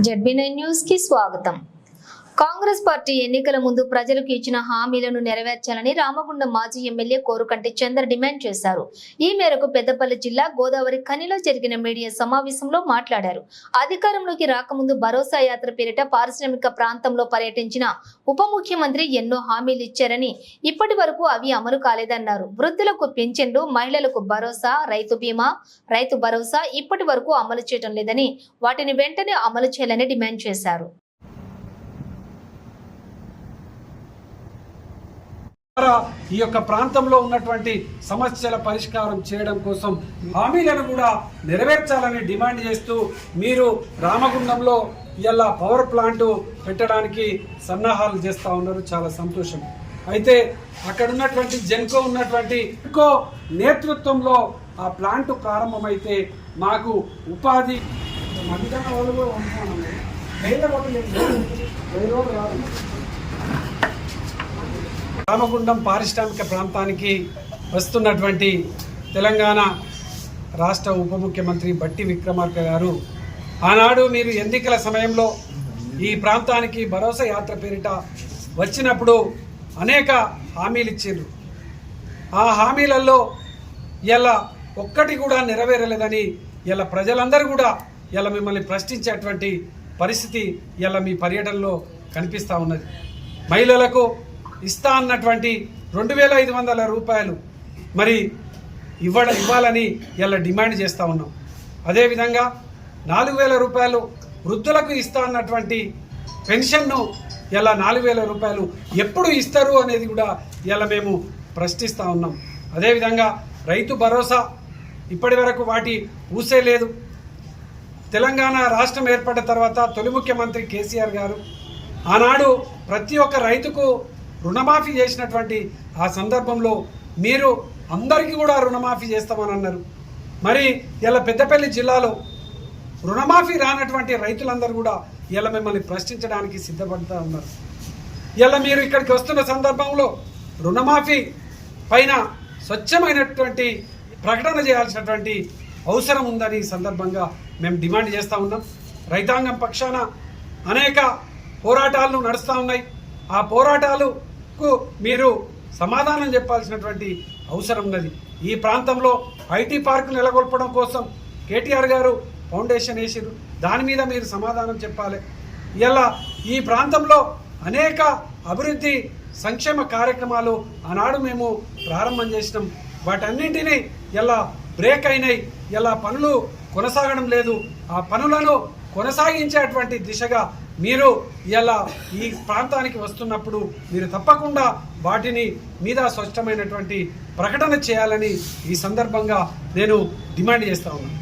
ZB nine news కి స్వాగతం Congress party ఎన్నికల ముందు ప్రజలకు ఇచ్చిన హామీలను నెరవేర్చాలని రామగుండం మాజీ ఎమ్మెల్యే కోరుకంటి చంద్ర డిమాండ్ చేశారు. ఈ మేరకు పెద్దపల్లి జిల్లా గోదావరి ఖనిలో జరిగిన మీడియా సమావేశంలో మాట్లాడారు. అధికారంలోకి రాకముందు భరోసా యాత్ర పేరిట పారిశ్రామిక ప్రాంతంలో పర్యటించిన ఉప ముఖ్యమంత్రి ఎన్నో హామీలు ఇచ్చారని ఇప్పటి వరకు అవి అమలు కాలేదన్నారు. వృద్ధులకు పింఛన్లు మహిళలకు భరోసా రైతు బీమా రైతు భరోసా ఇప్పటి వరకు అమలు చేయడం లేదని వాటిని వెంటనే అమలు చేయాలని డిమాండ్ చేశారు. ఈ యొక్క ప్రాంతంలో ఉన్నటువంటి సమస్యల పరిష్కారం చేయడం కోసం హామీలను కూడా నెరవేర్చాలని డిమాండ్ చేస్తూ మీరు రామగుండంలో ఇలా పవర్ ప్లాంట్ పెట్టడానికి సన్నాహాలు చేస్తూ ఉన్నారు. చాలా సంతోషం. అయితే అక్కడ ఉన్నటువంటి జెన్కో ఉన్నటువంటి జెన్కో నేతృత్వంలో ఆ ప్లాంట్ ప్రారంభమైతే మాకు ఉపాధి మధ్యాహ్నం వాళ్ళు కూడా రాదు. రామగుండం పారిశ్రామిక ప్రాంతానికి వస్తున్నటువంటి తెలంగాణ రాష్ట్ర ఉప ముఖ్యమంత్రి బట్టి విక్రమార్క గారు ఆనాడు మీరు ఎన్నికల సమయంలో ఈ ప్రాంతానికి భరోసా యాత్ర పేరిట వచ్చినప్పుడు అనేక హామీలు ఇచ్చిండ్రు. ఆ హామీలలో ఇలా ఒక్కటి కూడా నెరవేరలేదని ఇలా ప్రజలందరూ కూడా ఇలా మిమ్మల్ని ప్రశ్నించేటువంటి పరిస్థితి ఇలా మీ పర్యటనలో కనిపిస్తూ ఉన్నది. మహిళలకు ఇస్తా అన్నటువంటి రెండు వేల ఐదు వందల రూపాయలు మరి ఇవ్వ ఇవ్వాలని ఇలా డిమాండ్ చేస్తూ ఉన్నాం. అదేవిధంగా నాలుగు వేల రూపాయలు వృద్ధులకు ఇస్తా అన్నటువంటి పెన్షన్ను ఇలా నాలుగు వేల రూపాయలు ఎప్పుడు ఇస్తారు అనేది కూడా ఇలా మేము ప్రశ్నిస్తూ ఉన్నాం. అదేవిధంగా రైతు భరోసా ఇప్పటి వరకు వాటి ఊసే లేదు. తెలంగాణ రాష్ట్రం ఏర్పడిన తర్వాత తొలి ముఖ్యమంత్రి కేసీఆర్ గారు ఆనాడు ప్రతి ఒక్క రైతుకు రుణమాఫీ చేసినటువంటి ఆ సందర్భంలో మీరు అందరికీ కూడా రుణమాఫీ చేస్తామని అన్నారు మరి ఇలా పెద్దపల్లి జిల్లాలో రుణమాఫీ రానటువంటి రైతులందరూ కూడా ఇలా మిమ్మల్ని ప్రశ్నించడానికి సిద్ధపడుతూ ఉన్నారు. ఇలా మీరు ఇక్కడికి వస్తున్న సందర్భంలో రుణమాఫీ పైన స్వచ్ఛమైనటువంటి ప్రకటన చేయాల్సినటువంటి అవసరం ఉందని సందర్భంగా మేము డిమాండ్ చేస్తూ ఉన్నాం. రైతాంగం పక్షాన అనేక పోరాటాలు నడుస్తూ ఉన్నాయి. ఆ పోరాటాలు కు మీరు సమాధానం చెప్పాల్సినటువంటి అవసరం ఉన్నది. ఈ ప్రాంతంలో ఐటీ పార్క్ నెలకొల్పడం కోసం కేటీఆర్ గారు ఫౌండేషన్ వేసారు దాని మీద మీరు సమాధానం చెప్పాలి. ఇలా ఈ ప్రాంతంలో అనేక అభివృద్ధి సంక్షేమ కార్యక్రమాలు ఆనాడు మేము ప్రారంభం చేసినాం. వాటన్నింటినీ ఇలా బ్రేక్ అయినాయి. ఇలా పనులు కొనసాగడం లేదు. ఆ పనులను కొనసాగించేటువంటి దిశగా మీరు ఇలా ఈ ప్రాంతానికి వస్తున్నప్పుడు మీరు తప్పకుండా వాటిని మీద స్పష్టమైనటువంటి ప్రకటన చేయాలని ఈ సందర్భంగా నేను డిమాండ్ చేస్తా ఉన్నాను.